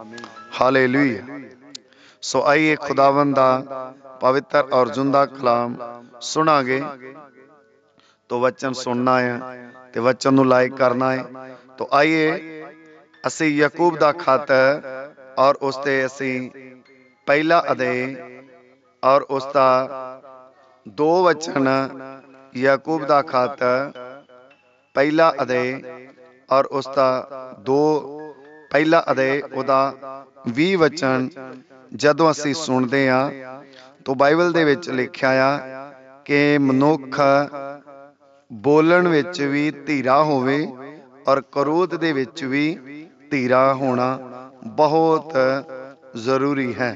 Hallelujah सो आइए खुदावन ਦਾ ਪਵਿੱਤਰ ਔਰ ਜ਼ਿੰਦਾ ਕਲਾਮ ਸੁਣਾਗੇ ਤੋ ਵਚਨ ਸੁਣਨਾ ਹੈ ਤੇ ਵਚਨ ਨੂੰ ਲਾਇਕ ਕਰਨਾ ਹੈ ਤੋ ਆਈਏ ਅਸੀਂ ਯਾਕੂਬ ਦਾ ਖਤ ਔਰ ਉਸ ਤੇ ਅਸੀਂ ਪਹਿਲਾ ਅਦੇ ਔਰ ਉਸ ਦਾ ਦੋ ਵਚਨ ਯਾਕੂਬ ਦਾ ਖਤ ਪਹਿਲਾ ਅਦੇ ਔਰ ਉਸ ਦਾ ਦੋ ਪਹਿਲਾ ਅਧਿਆਇ ਉਹਦਾ 20 ਵਚਨ, ਜਦੋਂ ਅਸੀਂ ਸੁਣਦੇ ਆ ਤਾਂ ਬਾਈਬਲ ਦੇ ਵਿੱਚ ਲਿਖਿਆ ਆ ਕਿ ਮਨੁੱਖ ਬੋਲਣ ਵਿੱਚ ਵੀ ਧੀਰਾ ਹੋਵੇ ਔਰ ਕਰੋਧ ਦੇ ਵਿੱਚ ਵੀ ਧੀਰਾ ਹੋਣਾ ਬਹੁਤ ਜ਼ਰੂਰੀ ਹੈ।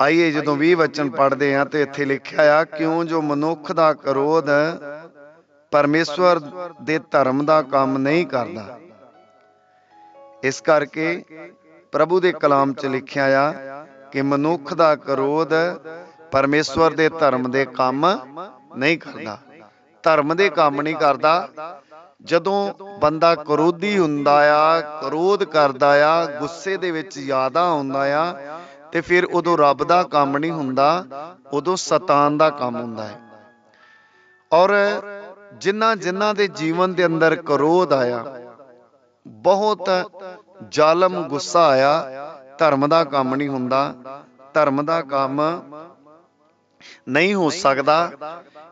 ਆਈਏ ਜਦੋਂ 20 ਵਚਨ ਪੜ੍ਹਦੇ ਆ ਤੇ ਇੱਥੇ ਲਿਖਿਆ ਆ, ਕਿਉਂ ਜੋ ਮਨੁੱਖ ਦਾ ਕਰੋਧ ਪਰਮੇਸ਼ਵਰ ਦੇ ਧਰਮ ਦਾ ਕੰਮ ਨਹੀਂ ਕਰਦਾ ਇਸ ਕਰਕੇ ਪ੍ਰਭੂ ਦੇ ਕਲਾਮ 'ਚ ਲਿਖਿਆ ਆ ਕਿ ਮਨੁੱਖ ਦਾ ਕਰੋਧ ਪਰਮੇਸ਼ਵਰ ਦੇ ਧਰਮ ਦੇ ਕੰਮ ਨਹੀਂ ਕਰਦਾ। ਧਰਮ ਦੇ ਕੰਮ ਨਹੀਂ ਕਰਦਾ। ਜਦੋਂ ਬੰਦਾ ਕਰੋਧੀ ਹੁੰਦਾ ਆ, ਕਰੋਧ ਕਰਦਾ ਆ, ਗੁੱਸੇ ਦੇ ਵਿੱਚ ਜ਼ਿਆਦਾ ਆਉਂਦਾ ਆ, ਤੇ ਫਿਰ ਉਦੋਂ ਰੱਬ ਦਾ ਕੰਮ ਨਹੀਂ ਹੁੰਦਾ, ਉਦੋਂ ਸ਼ੈਤਾਨ ਦਾ ਕੰਮ ਹੁੰਦਾ ਹੈ। ਔਰ ਜਿਨ੍ਹਾਂ ਜਿਨ੍ਹਾਂ ਦੇ ਜੀਵਨ ਦੇ ਅੰਦਰ ਕਰੋਧ ਆਇਆ, ਬਹੁਤ ਜ਼ਾਲਮ ਗੁੱਸਾ ਆਇਆ, ਧਰਮ ਦਾ ਕੰਮ ਨਹੀਂ ਹੁੰਦਾ, ਧਰਮ ਦਾ ਕੰਮ ਨਹੀਂ ਹੋ ਸਕਦਾ।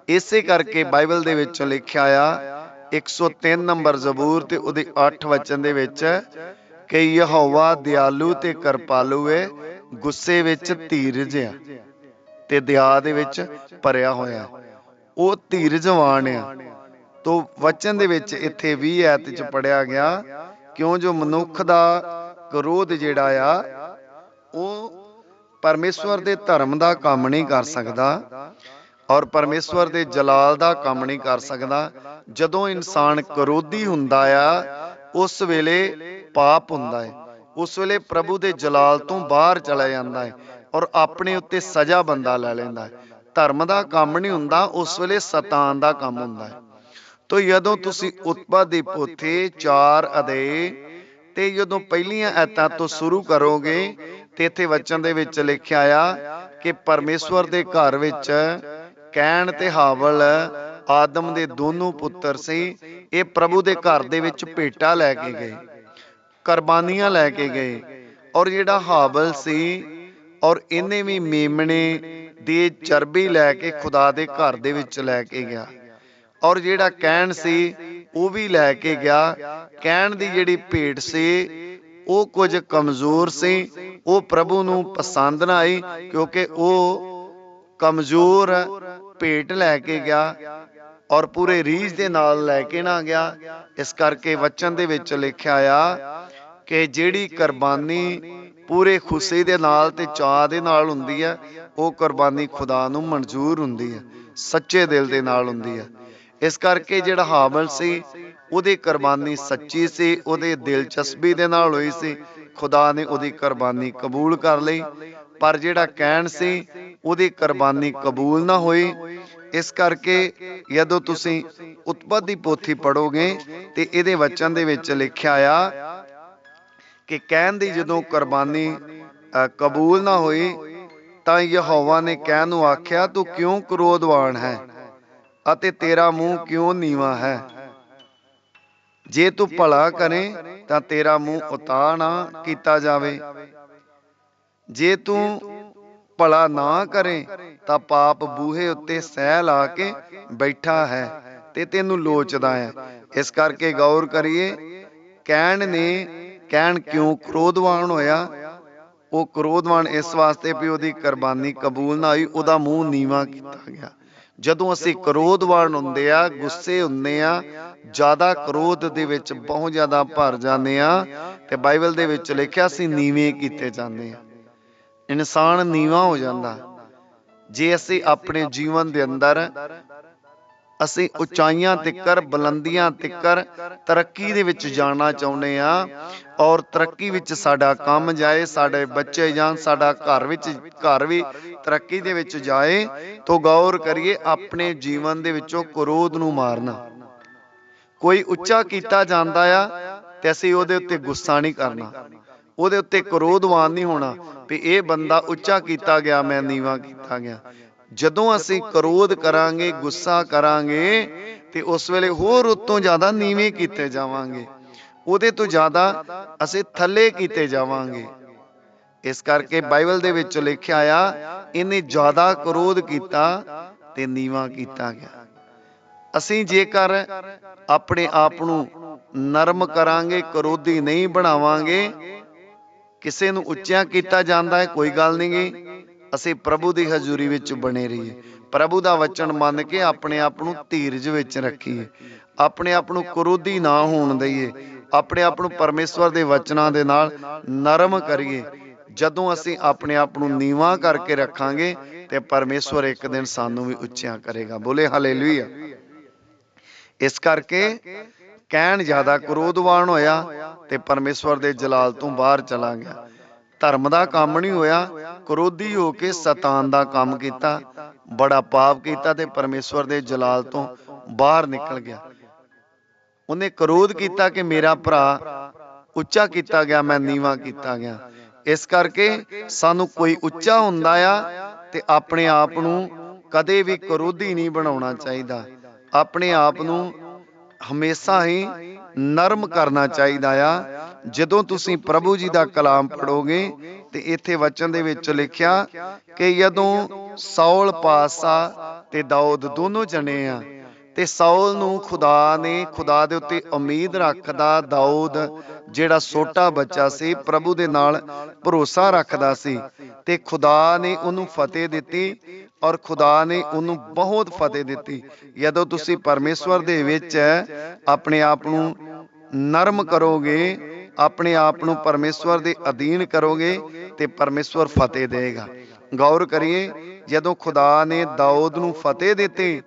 ਇਸੇ ਕਰਕੇ ਬਾਈਬਲ ਦੇ ਵਿੱਚ ਲਿਖਿਆ ਆ 103 ਨੰਬਰ ਜ਼ਬੂਰ ਤੇ ਉਹਦੇ 8 ਵਚਨ ਦੇ ਵਿੱਚ ਕਿ ਯਹੋਵਾ ਦਿਆਲੂ ਤੇ ਕਿਰਪਾਲੂ ਏ, ਗੁੱਸੇ ਵਿੱਚ ਧੀਰਜ ਆ ਤੇ ਦਇਆ ਦੇ ਵਿੱਚ ਭਰਿਆ ਹੋਇਆ। ਉਹ ਧੀਰਜਵਾਨ ਆ। ਤੋ ਵਚਨ ਦੇ ਵਿੱਚ ਇੱਥੇ 20 ਐਤ ਚ ਪੜਿਆ ਗਿਆ ਕਿਉਂ ਜੋ ਮਨੁੱਖ ਦਾ ਕ੍ਰੋਧ ਜਿਹੜਾ ਆ, ਉਹ ਪਰਮੇਸ਼ਵਰ ਦੇ ਧਰਮ ਦਾ ਕੰਮ ਨਹੀਂ ਕਰ ਸਕਦਾ ਔਰ ਪਰਮੇਸ਼ਵਰ ਦੇ ਜਲਾਲ ਦਾ ਕੰਮ ਨਹੀਂ ਕਰ ਸਕਦਾ। ਜਦੋਂ ਇਨਸਾਨ ਕਰੋਧੀ ਹੁੰਦਾ ਆ, ਉਸ ਵੇਲੇ ਪਾਪ ਹੁੰਦਾ ਹੈ ਉਸ ਵੇਲੇ ਪ੍ਰਭੂ ਦੇ ਜਲਾਲ ਤੋਂ ਬਾਹਰ ਚਲਾ ਜਾਂਦਾ ਹੈ ਔਰ ਆਪਣੇ ਉੱਤੇ ਸਜ਼ਾ ਬੰਦਾ ਲੈ ਲੈਂਦਾ ਹੈ ਧਰਮ ਦਾ ਕੰਮ ਨਹੀਂ ਹੁੰਦਾ, ਉਸ ਵੇਲੇ ਸ਼ੈਤਾਨ ਦਾ ਕੰਮ ਹੁੰਦਾ ਹੈ ਤੋ ਜਦੋਂ ਤੁਸੀਂ ਉਤਪਾ ਦੀ ਪੋਥੀ 4 ਅਦੇ, ਤੇ ਜਦੋਂ ਪਹਿਲੀਆਂ ਐਤਾਂ ਤੋਂ ਸ਼ੁਰੂ ਕਰੋਗੇ, ਤੇ ਇੱਥੇ ਵਚਨ ਦੇ ਵਿੱਚ ਲਿਖਿਆ ਆ ਕਿ ਪਰਮੇਸ਼ਵਰ ਦੇ ਘਰ ਵਿੱਚ ਕੈਣ ਤੇ ਹਾਵਲ, ਆਦਮ ਦੇ ਦੋਨੋਂ ਪੁੱਤਰ ਸੀ, ਇਹ ਪ੍ਰਭੂ ਦੇ ਘਰ ਦੇ ਵਿੱਚ ਭੇਟਾ ਲੈ ਕੇ ਗਏ, ਕੁਰਬਾਨੀਆਂ ਲੈ ਕੇ ਗਏ, ਔਰ ਜਿਹੜਾ ਹਾਵਲ ਸੀ, ਔਰ ਇਹਨੇ ਵੀ ਮੇਮਣੇ ਦੀ ਚਰਬੀ ਲੈ ਕੇ ਖੁਦਾ ਦੇ ਘਰ ਦੇ ਵਿੱਚ ਲੈ ਕੇ ਗਿਆ। ਔਰ ਜਿਹੜਾ ਕਹਿਣ ਸੀ, ਉਹ ਵੀ ਲੈ ਕੇ ਗਿਆ। ਕਹਿਣ ਦੀ ਜਿਹੜੀ ਭੇਟ ਸੀ, ਉਹ ਕੁਝ ਕਮਜ਼ੋਰ ਸੀ। ਉਹ ਪ੍ਰਭੂ ਨੂੰ ਪਸੰਦ ਨਾ ਆਈ, ਕਿਉਂਕਿ ਉਹ ਕਮਜ਼ੋਰ ਭੇਟ ਲੈ ਕੇ ਗਿਆ ਔਰ ਪੂਰੇ ਰੀਝ ਦੇ ਨਾਲ ਲੈ ਕੇ ਨਾ ਗਿਆ। ਇਸ ਕਰਕੇ ਵਚਨ ਦੇ ਵਿੱਚ ਲਿਖਿਆ ਆ ਕਿ ਜਿਹੜੀ ਕੁਰਬਾਨੀ ਪੂਰੇ ਖੁਸ਼ੀ ਦੇ ਨਾਲ ਤੇ ਚਾਹ ਦੇ ਨਾਲ ਹੁੰਦੀ ਹੈ, ਉਹ ਕੁਰਬਾਨੀ ਖੁਦਾ ਨੂੰ ਮਨਜ਼ੂਰ ਹੁੰਦੀ ਹੈ, ਸੱਚੇ ਦਿਲ ਦੇ ਨਾਲ ਹੁੰਦੀ ਹੈ। ਇਸ ਕਰਕੇ ਜਿਹੜਾ ਹਾਮਲ ਸੀ, ਉਹਦੀ ਕੁਰਬਾਨੀ ਸੱਚੀ ਸੀ, ਉਹਦੇ ਦਿਲਚਸਪੀ ਦੇ ਨਾਲ ਹੋਈ ਸੀ। ਖੁਦਾ ਨੇ ਉਹਦੀ ਕੁਰਬਾਨੀ ਕਬੂਲ ਕਰ ਲਈ, ਪਰ ਜਿਹੜਾ ਕਹਿਣ ਸੀ, ਉਹਦੀ ਕੁਰਬਾਨੀ ਕਬੂਲ ਨਾ ਹੋਈ। ਇਸ ਕਰਕੇ ਜਦੋਂ ਤੁਸੀਂ ਉਤਪਤ ਦੀ ਪੋਥੀ ਪੜੋਗੇ ਤੇ ਇਹਦੇ ਵਚਨ ਦੇ ਵਿੱਚ ਲਿਖਿਆ ਆ ਕਿ ਕਹਿਣ ਦੀ ਜਦੋਂ ਕੁਰਬਾਨੀ ਕਬੂਲ ਨਾ ਹੋਈ, ਤਾਂ ਯਹੋਵਾ ਨੇ ਕਹਿਣ ਨੂੰ ਆਖਿਆ, ਤੂੰ ਕਿਉਂ ਕ੍ਰੋਧਵਾਨ ਹੈ? ਅਤੇ ਤੇਰਾ ਮੂੰਹ ਕਿਉਂ ਨੀਵਾ ਹੈ? ਜੇ ਤੂੰ ਭਲਾ ਕਰੇ ਤਾਂ ਤੇਰਾ ਮੂੰਹ ਉਤਾਹ ਨਾ ਕੀਤਾ ਜਾਵੇ। ਜੇ ਤੂੰ ਭਲਾ ਨਾ ਕਰੇ ਤਾਂ ਪਾਪ ਬੂਹੇ ਉੱਤੇ ਸਹਿ ਲਾ ਕੇ ਬੈਠਾ ਹੈ ਤੇ ਤੈਨੂੰ ਲੋਚਦਾ ਹੈ। ਇਸ ਕਰਕੇ ਗੌਰ ਕਰੀਏ ਕਹਿਣ ਨੇ ਕਹਿਣ ਕਿਉਂ ਕ੍ਰੋਧਵਾਨ ਹੋਇਆ? ਉਹ ਕ੍ਰੋਧਵਾਨ ਇਸ ਵਾਸਤੇ ਵੀ ਉਹਦੀ ਕੁਰਬਾਨੀ ਕਬੂਲ ਨਾ ਹੋਈ ਉਹਦਾ ਮੂੰਹ ਨੀਵਾ ਕੀਤਾ ਗਿਆ। ਜਦੋਂ ਅਸੀਂ ਕ੍ਰੋਧਵਾਨ ਹੁੰਦੇ ਆ ਗੁੱਸੇ ਹੁੰਦੇ ਆ ਜ਼ਿਆਦਾ ਕ੍ਰੋਧ ਦੇ ਵਿੱਚ ਬਹੁਤ ਜ਼ਿਆਦਾ ਭਰ ਜਾਂਦੇ ਆ ਤੇ ਬਾਈਬਲ ਦੇ ਵਿੱਚ ਲਿਖਿਆ ਸੀ ਨੀਵੇਂ ਕੀਤੇ ਜਾਂਦੇ ਆ। ਇਨਸਾਨ ਨੀਵਾ ਹੋ ਜਾਂਦਾ। ਜੇ ਅਸੀਂ ਆਪਣੇ ਜੀਵਨ ਦੇ ਅੰਦਰ ਅਸੀਂ ਉਚਾਈਆਂ ਤਿੱਕਰ ਬੁਲੰਦੀਆਂ ਤਿੱਕਰ ਤਰੱਕੀ ਦੇ ਵਿੱਚ ਜਾਣਾ ਚਾਹੁੰਦੇ ਆ ਔਰ ਤਰੱਕੀ ਵਿੱਚ ਸਾਡਾ ਕੰਮ ਜਾਏ ਸਾਡੇ ਬੱਚੇ ਜਾਣ ਸਾਡਾ ਘਰ ਵਿੱਚ ਘਰ ਵੀ ਤਰੱਕੀ ਦੇ ਵਿੱਚ ਜਾਏ ਤੋਂ ਗੌਰ ਕਰੀਏ ਆਪਣੇ ਜੀਵਨ ਦੇ ਵਿੱਚੋਂ ਕ੍ਰੋਧ ਨੂੰ ਮਾਰਨਾ। ਕੋਈ ਉੱਚਾ ਕੀਤਾ ਜਾਂਦਾ ਆ ਤੇ ਅਸੀਂ ਉਹਦੇ ਉੱਤੇ ਗੁੱਸਾ ਨਹੀਂ ਕਰਨਾ। ਉਹਦੇ ਉੱਤੇ ਕਰੋਧਵਾਨ ਨਹੀਂ ਹੋਣਾ ਵੀ ਇਹ ਬੰਦਾ ਉੱਚਾ ਕੀਤਾ ਗਿਆ ਮੈਂ ਨੀਵਾ ਕੀਤਾ ਗਿਆ। ਜਦੋਂ ਅਸੀਂ ਕਰੋਧ ਕਰਾਂਗੇ ਗੁੱਸਾ ਕਰਾਂਗੇ ਤੇ ਉਸ ਵੇਲੇ ਹੋਰ ਉਤੋਂ ਜ਼ਿਆਦਾ ਨੀਵੇਂ ਕੀਤੇ ਜਾਵਾਂਗੇ। ਉਹਦੇ ਤੋਂ ਜ਼ਿਆਦਾ ਅਸੀਂ ਥੱਲੇ ਕੀਤੇ ਜਾਵਾਂਗੇ। ਇਸ ਕਰਕੇ ਬਾਈਬਲ ਦੇ ਵਿੱਚ ਲਿਖਿਆ ਆ ਇਹਨੇ ਜ਼ਿਆਦਾ ਕਰੋਧ ਕੀਤਾ ਤੇ ਨੀਵਾ ਕੀਤਾ ਗਿਆ। ਅਸੀਂ ਜੇਕਰ ਆਪਣੇ ਆਪ ਨੂੰ ਨਰਮ ਕਰਾਂਗੇ ਕਰੋਧੀ ਨਹੀਂ ਬਣਾਵਾਂਗੇ ਕਿਸੇ ਨੂੰ ਉੱਚਾ ਕੀਤਾ ਜਾਂਦਾ ਹੈ ਕੋਈ ਗੱਲ ਨਹੀਂ ਗੀ। ਅਸੀਂ ਪ੍ਰਭੂ ਦੀ ਹਜ਼ੂਰੀ ਵਿੱਚ ਬਣੇ ਰਹੀਏ। ਪ੍ਰਭੂ ਦਾ ਵਚਨ ਮੰਨ ਕੇ ਆਪਣੇ ਆਪ ਨੂੰ ਧੀਰਜ ਵਿੱਚ ਰੱਖੀਏ। ਆਪਣੇ ਆਪ ਨੂੰ ਕਰੋਧੀ ਨਾ ਹੋਣ ਦਈਏ। ਆਪਣੇ ਆਪ ਨੂੰ ਪਰਮੇਸ਼ਵਰ ਦੇ ਵਚਨਾਂ ਦੇ ਨਾਲ ਨਰਮ ਕਰੀਏ। ਜਦੋਂ ਅਸੀਂ ਆਪਣੇ ਆਪ ਨੂੰ ਨੀਵਾਂ ਕਰਕੇ ਰੱਖਾਂਗੇ ਤੇ ਪਰਮੇਸ਼ਵਰ ਇੱਕ ਦਿਨ ਸਾਨੂੰ ਵੀ ਉੱਚਿਆਂ ਕਰੇਗਾ। ਬੋਲੇ ਹਾਲੇਲੂਇਆ। ਇਸ ਕਰਕੇ ਕਹਿਣ ਜ਼ਿਆਦਾ ਕਰੋਧਵਾਨ ਹੋਇਆ ਤੇ ਪਰਮੇਸ਼ਵਰ ਦੇ ਜਲਾਲ ਤੋਂ ਬਾਹਰ ਚਲਾ ਗਿਆ। ਧਰਮ ਦਾ ਕੰਮ ਨਹੀਂ ਹੋਇਆ, ਕਰੋਧੀ ਹੋ ਕੇ ਸਤਾਨ ਦਾ ਕੰਮ ਕੀਤਾ, ਬੜਾ ਪਾਪ ਕੀਤਾ ਤੇ ਪਰਮੇਸ਼ਵਰ ਦੇ ਜਲਾਲ ਤੋਂ ਬਾਹਰ ਨਿਕਲ ਗਿਆ। ਉਹਨੇ ਕਰੋਧ ਕੀਤਾ ਕਿ ਮੇਰਾ ਭਰਾ ਉੱਚਾ ਕੀਤਾ ਗਿਆ, ਮੈਂ ਨੀਵਾ ਕੀਤਾ ਗਿਆ। ਇਸ ਕਰਕੇ ਸਾਨੂੰ ਕੋਈ ਉੱਚਾ ਹੁੰਦਾ ਆ ਤੇ ਆਪਣੇ ਆਪ ਨੂੰ ਕਦੇ ਵੀ ਕਰੋਧੀ ਨਹੀਂ ਬਣਾਉਣਾ ਚਾਹੀਦਾ। ਆਪਣੇ ਆਪ ਨੂੰ ਹਮੇਸ਼ਾ ਹੀ ਨਰਮ ਕਰਨਾ ਚਾਹੀਦਾ ਆ ਜਦੋਂ ਤੁਸੀਂ ਪ੍ਰਭੂ ਜੀ ਦਾ ਕਲਾਮ ਪੜੋਗੇ ਤੇ ਇੱਥੇ ਵਚਨ ਦੇ ਵਿੱਚ ਲਿਖਿਆ ਕਿ ਜਦੋਂ ਸੌਲ ਪਾਸਾ ਤੇ ਦਾਊਦ ਦੋਨੋਂ ਜਣੇ ਆ, ਤੇ ਸੌਲ ਨੂੰ ਖੁਦਾ ਨੇ, ਖੁਦਾ ਦੇ ਉੱਤੇ ਉਮੀਦ ਰੱਖਦਾ ਦਾਊਦ ਜਿਹੜਾ ਛੋਟਾ ਬੱਚਾ ਸੀ, ਪ੍ਰਭੂ ਦੇ ਨਾਲ ਭਰੋਸਾ ਰੱਖਦਾ ਸੀ ਤੇ ਖੁਦਾ ਨੇ ਉਹਨੂੰ ਫਤਿਹ ਦਿੱਤੀ ਔਰ ਖੁਦਾ ਨੇ ਉਹਨੂੰ ਬਹੁਤ ਫਤਿਹ ਦਿੱਤੀ। ਜਦੋਂ ਤੁਸੀਂ ਪਰਮੇਸ਼ਵਰ ਦੇ ਵਿੱਚ ਆਪਣੇ ਆਪ ਨੂੰ ਨਰਮ ਕਰੋਗੇ ਆਪਣੇ ਆਪ ਨੂੰ ਪਰਮੇਸ਼ਵਰ ਦੇ ਅਧੀਨ ਕਰੋਗੇ ਤੇ ਪਰਮੇਸ਼ਵਰ ਫਤਿਹ ਦੇਗਾ ਗੌਰ ਕਰੀਏ, ਜਦੋਂ ਖੁਦਾ ਨੇ ਦਾਊਦ ਨੂੰ ਫਤਿਹ ਦਿੱਤੀ,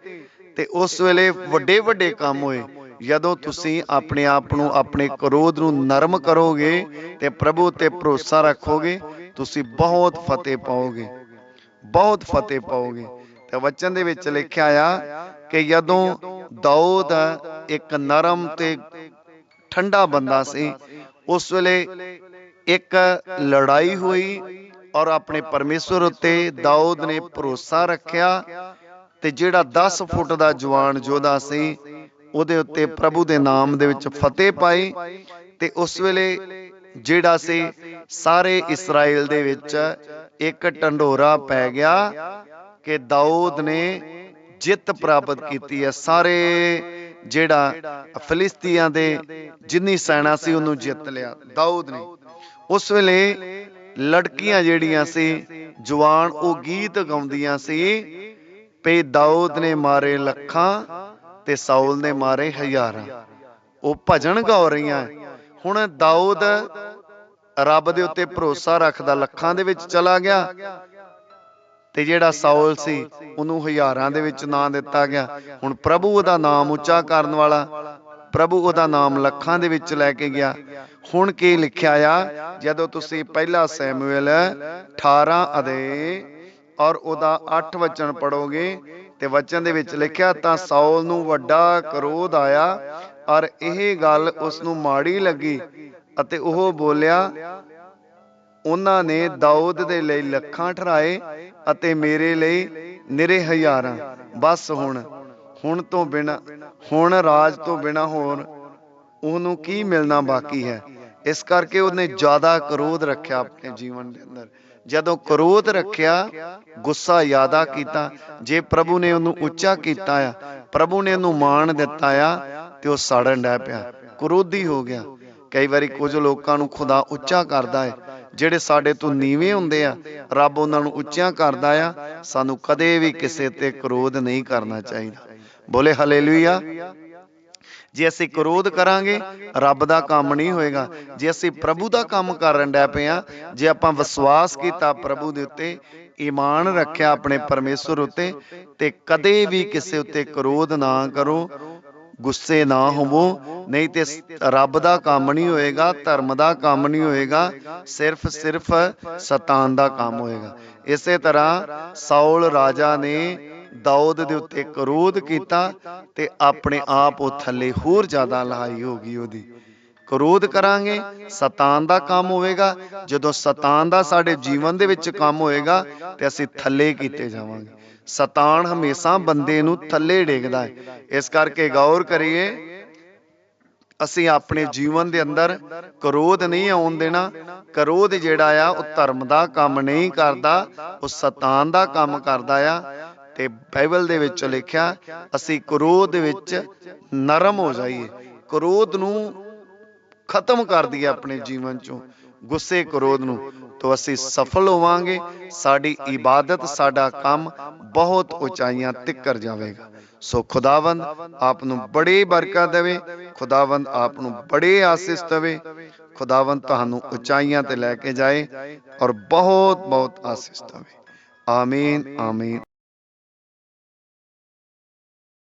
ਤੇ ਉਸ ਵੇਲੇ ਵੱਡੇ ਵੱਡੇ ਕੰਮ ਹੋਏ। ਜਦੋਂ ਤੁਸੀਂ ਆਪਣੇ ਆਪ ਨੂੰ ਆਪਣੇ ਕਰੋਧ ਨੂੰ ਨਰਮ ਕਰੋਗੇ ਤੇ ਪ੍ਰਭੂ ਤੇ ਭਰੋਸਾ ਰੱਖੋਗੇ, ਤੁਸੀਂ ਬਹੁਤ ਫਤਿਹ ਪਾਓਗੇ। ਬਹੁਤ ਫਤਿਹ ਪਾਓਗੇ। ਤੇ ਵਚਨ ਦੇ ਵਿੱਚ ਲਿਖਿਆ ਆ ਕਿ ਜਦੋਂ ਦਾਊਦ ਇੱਕ ਨਰਮ ਤੇ ਠੰਡਾ ਬੰਦਾ ਸੀ ਉਸ ਵੇਲੇ ਇੱਕ ਲੜਾਈ ਹੋਈ ਔਰ ਆਪਣੇ ਪਰਮੇਸ਼ਵਰ ਉੱਤੇ ਦਾਊਦ ਨੇ ਭਰੋਸਾ ਰੱਖਿਆ ਤੇ ਜਿਹੜਾ 10 ਫੁੱਟ ਦਾ ਜਵਾਨ ਯੋਧਾ ਸੀ, ਉਹਦੇ ਉੱਤੇ ਪ੍ਰਭੂ ਦੇ ਨਾਮ ਦੇ ਵਿੱਚ ਫਤਿਹ ਪਾਈ ਤੇ ਉਸ ਵੇਲੇ ਜਿਹੜਾ ਸੀ, ਸਾਰੇ ਇਸਰਾਇਲ ਦੇ ਵਿੱਚ ਇੱਕ ਟੰਡੋਰਾ ਪੈ ਗਿਆ ਕਿ ਦਾਊਦ ਨੇ ਜਿੱਤ ਪ੍ਰਾਪਤ ਕੀਤੀ ਹੈ। ਸਾਰੇ ਜਿਹੜਾ ਫਿਲਿਸਤੀਆਂ ਦੇ ਜਿੰਨੀ ਸੈਨਾ ਸੀ ਉਹਨੂੰ ਜਿੱਤ ਲਿਆ। ਦਾਊਦ ਨੇ। ਉਸ ਵੇਲੇ ਲੜਕੀਆਂ ਜਿਹੜੀਆਂ ਸੀ, ਜਵਾਨ ਉਹ ਗੀਤ ਗਾਉਂਦੀਆਂ ਸੀ ਪੇ ਦਾਊਦ ਨੇ ਮਾਰੇ ਲੱਖਾਂ ਤੇ ਸਾਊਲ ਨੇ ਮਾਰੇ ਹਜ਼ਾਰਾਂ। ਉਹ ਭਜਨ ਗਾ ਰਹੀਆਂ। ਹੁਣ ਦਾਊਦ ਰੱਬ ਦੇ ਉੱਤੇ ਭਰੋਸਾ ਰੱਖਦਾ, ਲੱਖਾਂ ਦੇ ਵਿੱਚ ਚਲਾ ਗਿਆ। ਤੇ ਜਿਹੜਾ ਸੌਲ ਸੀ, ਉਹਨੂੰ ਹਜ਼ਾਰਾਂ ਦੇ ਵਿੱਚ ਨਾਂ ਦਿੱਤਾ ਗਿਆ। ਹੁਣ ਪ੍ਰਭੂ ਉਹਦਾ ਨਾਮ ਉੱਚਾ ਕਰਨ ਵਾਲਾ, ਪ੍ਰਭੂ ਉਹਦਾ ਨਾਮ ਲੱਖਾਂ ਦੇ ਵਿੱਚ ਲੈ ਕੇ ਗਿਆ। ਹੁਣ ਕੀ ਲਿਖਿਆ ਆ? ਜਦੋਂ ਤੁਸੀਂ ਪਹਿਲਾ ਸੈਮੂਅਲ 18 ਅਦੇ ਔਰ ਉਹਦਾ 8 ਵਚਨ ਪੜੋਗੇ ਤੇ ਵਚਨ ਦੇ ਵਿੱਚ ਲਿਖਿਆ, ਤਾਂ ਸੌਲ ਨੂੰ ਵੱਡਾ ਕਰੋਧ ਆਇਆ ਔਰ ਇਹ ਗੱਲ ਉਸ ਨੂੰ ਮਾੜੀ ਲੱਗੀ ਅਤੇ ਉਹ ਬੋਲਿਆ, ਉਹਨਾਂ ਨੇ ਦਾਊਦ ਦੇ ਲਈ ਲੱਖਾਂ ਠਰਾਏ ਅਤੇ ਮੇਰੇ ਲਈ ਨਿਰੇ ਹਜ਼ਾਰਾਂ ਬਸ ਹੁਣ ਹੁਣ ਤੋਂ ਬਿਨਾ, ਹੁਣ ਰਾਜ ਤੋਂ ਬਿਨਾ ਹੋਰ ਉਹਨੂੰ ਕੀ ਮਿਲਣਾ ਬਾਕੀ ਹੈ? ਇਸ ਕਰਕੇ ਉਹਨੇ ਜ਼ਿਆਦਾ ਕਰੋਧ ਰੱਖਿਆ ਆਪਣੇ ਜੀਵਨ ਦੇ ਅੰਦਰ। ਜਦੋਂ ਕਰੋਧ ਰੱਖਿਆ, ਗੁੱਸਾ ਜ਼ਿਆਦਾ ਕੀਤਾ। ਜੇ ਪ੍ਰਭੂ ਨੇ ਉਹਨੂੰ ਉੱਚਾ ਕੀਤਾ ਆ, ਪ੍ਰਭੂ ਨੇ ਉਹਨੂੰ ਮਾਣ ਦਿੱਤਾ ਆ, ਤੇ ਉਹ ਸੜਨ ਡੈ ਪਿਆ। ਕਰੋਧੀ ਹੋ ਗਿਆ। ਕਈ ਵਾਰੀ ਕੁਝ ਲੋਕਾਂ ਨੂੰ ਖੁਦਾ ਉੱਚਾ ਕਰਦਾ ਹੈ ਜਿਹੜੇ ਸਾਡੇ ਤੋਂ ਨੀਵੇਂ ਹੁੰਦੇ ਆ ਰੱਬ ਉਹਨਾਂ ਨੂੰ ਉੱਚਿਆਂ ਕਰਦਾ ਆ, ਸਾਨੂੰ ਕਦੇ ਵੀ ਕਿਸੇ ਤੇ ਕਰੋਧ ਨਹੀਂ ਕਰਨਾ ਚਾਹੀਦਾ। ਬੋਲੇ ਹਲੇਲੂਇਆ। ਜੇ ਅਸੀਂ ਕਰੋਧ ਕਰਾਂਗੇ, ਰੱਬ ਦਾ ਕੰਮ ਨਹੀਂ ਹੋਏਗਾ। ਜੇ ਅਸੀਂ ਪ੍ਰਭੂ ਦਾ ਕੰਮ ਕਰਨ ਡੈ ਪਏ ਆ, ਜੇ ਆਪਾਂ ਵਿਸ਼ਵਾਸ ਕੀਤਾ ਪ੍ਰਭੂ ਦੇ ਉੱਤੇ, ਈਮਾਨ ਰੱਖਿਆ ਆਪਣੇ ਪਰਮੇਸ਼ਵਰ ਉੱਤੇ, ਤੇ ਕਦੇ ਵੀ ਕਿਸੇ ਉੱਤੇ ਕਰੋਧ ਨਾ ਕਰੋ ਗੁੱਸੇ ਨਾ ਹੋਵੋ। ਨਹੀਂ ਤੇ ਰੱਬ ਦਾ ਕੰਮ ਨਹੀਂ ਹੋਏਗਾ, ਧਰਮ ਦਾ ਕੰਮ ਨਹੀਂ ਹੋਏਗਾ, ਸਿਰਫ ਸਿਰਫ ਸਤਾਨ ਦਾ ਕੰਮ ਹੋਏਗਾ। ਇਸੇ ਤਰ੍ਹਾਂ ਸਾਊਲ ਰਾਜਾ ਨੇ ਦਾਊਦ ਦੇ ਉੱਤੇ ਕਰੋਧ ਕੀਤਾ ਤੇ ਆਪਣੇ ਆਪ ਉਹ ਥੱਲੇ ਹੋਰ ਜ਼ਿਆਦਾ ਲਹਾਈ ਹੋ ਗਈ ਉਹਦੀ। ਕਰੋਧ ਕਰਾਂਗੇ, ਸਤਾਨ ਦਾ ਕੰਮ ਹੋਵੇਗਾ। ਜਦੋਂ ਸਤਾਨ ਦਾ ਸਾਡੇ ਜੀਵਨ ਦੇ ਵਿੱਚ ਕੰਮ ਹੋਏਗਾ ਤੇ ਅਸੀਂ ਥੱਲੇ ਕੀਤੇ ਜਾਵਾਂਗੇ। ਸਤਾਨ ਹਮੇਸ਼ਾ ਬੰਦੇ ਨੂੰ ਥੱਲੇ ਡੇਗਦਾ ਹੈ। ਇਸ ਕਰਕੇ ਗੌਰ ਕਰੀਏ, ਅਸੀਂ ਆਪਣੇ ਜੀਵਨ ਦੇ ਅੰਦਰ ਕਰੋਧ ਨਹੀਂ ਆਉਣ ਦੇਣਾ। ਕਰੋਧ ਜਿਹੜਾ ਆ, ਉਹ ਧਰਮ ਦਾ ਕੰਮ ਨਹੀਂ ਕਰਦਾ, ਉਹ ਸਤਾਨ ਦਾ ਕੰਮ ਕਰਦਾ ਆ। ਤੇ ਬਾਈਬਲ ਦੇ ਵਿੱਚ ਲਿਖਿਆ, ਅਸੀਂ ਕਰੋਧ ਵਿੱਚ ਨਰਮ ਹੋ ਜਾਈਏ। ਕਰੋਧ ਨੂੰ ਖਤਮ ਕਰ ਦਈਏ ਆਪਣੇ ਜੀਵਨ ਚੋਂ। ਗੁੱਸੇ ਕ੍ਰੋਧ ਨੂੰ। ਤੋਂ ਅਸੀਂ ਸਫਲ ਹੋਵਾਂਗੇ। ਸਾਡੀ ਇਬਾਦਤ, ਸਾਡਾ ਕੰਮ ਬਹੁਤ ਉਚਾਈਆਂ ਤੱਕਰ ਜਾਵੇਗਾ। ਸੋ ਖੁਦਾਵੰਦ ਆਪ ਨੂੰ ਬੜੀ ਬਰਕਤ ਦੇਵੇ। ਖੁਦਾਵੰਦ ਆਪ ਨੂੰ ਬੜੇ ਆਸੀਸ ਦੇਵੇ। ਖੁਦਾਵੰਦ ਤੁਹਾਨੂੰ ਉਚਾਈਆਂ ਤੇ ਲੈ ਕੇ ਜਾਏ ਔਰ ਬਹੁਤ ਬਹੁਤ ਆਸੀਸ ਦੇਵੇ। ਆਮੀਨ ਆਮੀਨ।